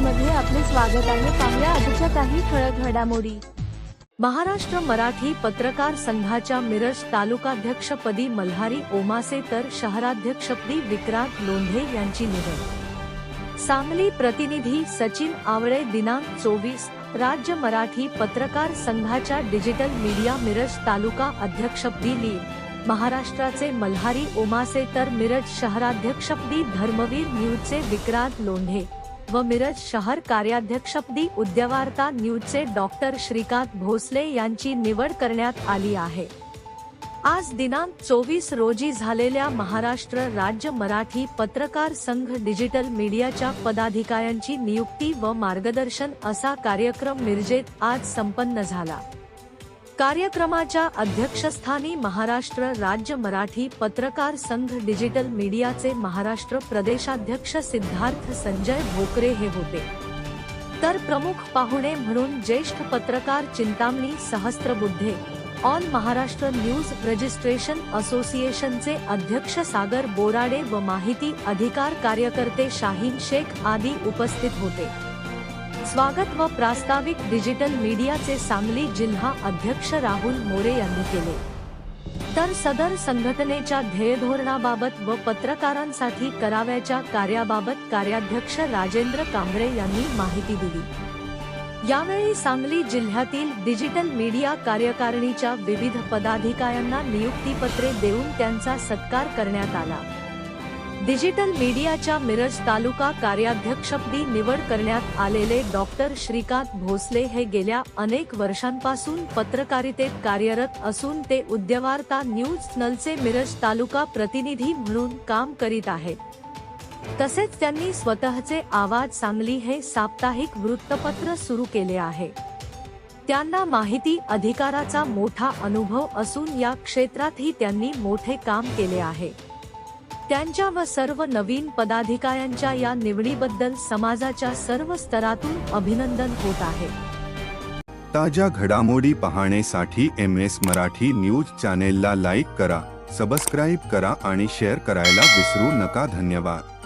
मध्ये आपले स्वागत आहे. पाहुया आजच्या काही ठळक घडामोडी. महाराष्ट्र मराठी पत्रकार संघाच्या मिरज तालुकाध्यक्षपदी मल्हारी ओमासे तर शहराध्यक्षपदी विक्रांत लोंढे यांची निवड. सांगली प्रतिनिधी सचिन आवळे दिनांक चोवीस राज्य मराठी पत्रकार संघाच्या डिजिटल मीडिया मिरज तालुका अध्यक्षपदी लीड महाराष्ट्राचे मल्हारी ओमासे तर मिरज शहराध्यक्षपदी धर्मवीर न्यूजचे विक्रांत लोंढे. व मिरज शहर कार्याध्यक्षपदी उद्यवार्ता न्यूजचे डॉक्टर श्रीकांत भोसले यांची निवड करण्यात आली आहे. आज दिनांक चोवीस रोजी झालेल्या महाराष्ट्र राज्य मराठी पत्रकार संघ डिजिटल मीडियाच्या पदाधिकाऱ्यांची नियुक्ती व मार्गदर्शन असा कार्यक्रम मिरजेत आज संपन्न झाला. कार्यक्रमाच्या अध्यक्षस्थानी महाराष्ट्र राज्य मराठी पत्रकार संघ डिजिटल मीडियाचे महाराष्ट्र प्रदेशाध्यक्ष सिद्धार्थ संजय भोकरे हे होते. तर प्रमुख पाहुणे म्हणून ज्येष्ठ पत्रकार Chintamani Sahasrabuddhe all Maharashtra news registration असोसिएशनचे अध्यक्ष सागर बोराडे व माहिती अधिकार कार्यकर्ते शाहीन शेख आदी उपस्थित होते. स्वागत व प्रास्ताविक डिजिटल मीडियाचे सांगली जिल्हा अध्यक्ष राहुल मोरे यांनी केले. तर सदर संघटनेच्या ध्येयधोरणाबाबत व पत्रकारांसाठी करावयाच्या कार्याबाबत कार्याध्यक्ष राजेंद्र कांबळे यांनी माहिती दिली. यावेळी सांगली जिल्ह्यातील डिजिटल मीडिया कार्यकारिणीच्या विविध पदाधिकाऱ्यांना नियुक्तीपत्रे देऊन त्यांचा सत्कार करण्यात आला. डिजिटल मीडियाच्या मिरज तालुका कार्याध्यक्षपदी निवड करण्यात आलेले डॉक्टर श्रीकांत भोसले हे गेल्या अनेक वर्षांपासून पत्रकारितेत कार्यरत असून ते उद्यवार्ता न्यूज नलचे मिरज तालुका प्रतिनिधी म्हणून काम करीत आहेत तसेच त्यांनी स्वतःचे आवाज सांगली हे साप्ताहिक वृत्तपत्र सुरू केले आहे. त्यांना माहिती अधिकाराचा मोठा अनुभव असून या क्षेत्रातही त्यांनी मोठे काम केले आहे. त्यांच्या व सर्व नवीन पदाधिकाऱ्यांच्या या निवडीबद्दल समाजाच्या सर्व स्तरातून अभिनंदन होत आहे. ताज्या घडामोडी पाहण्यासाठी एम एस मराठी न्यूज चॅनेलला लाईक करा सबस्क्राईब करा आणि शेअर करायला विसरू नका. धन्यवाद.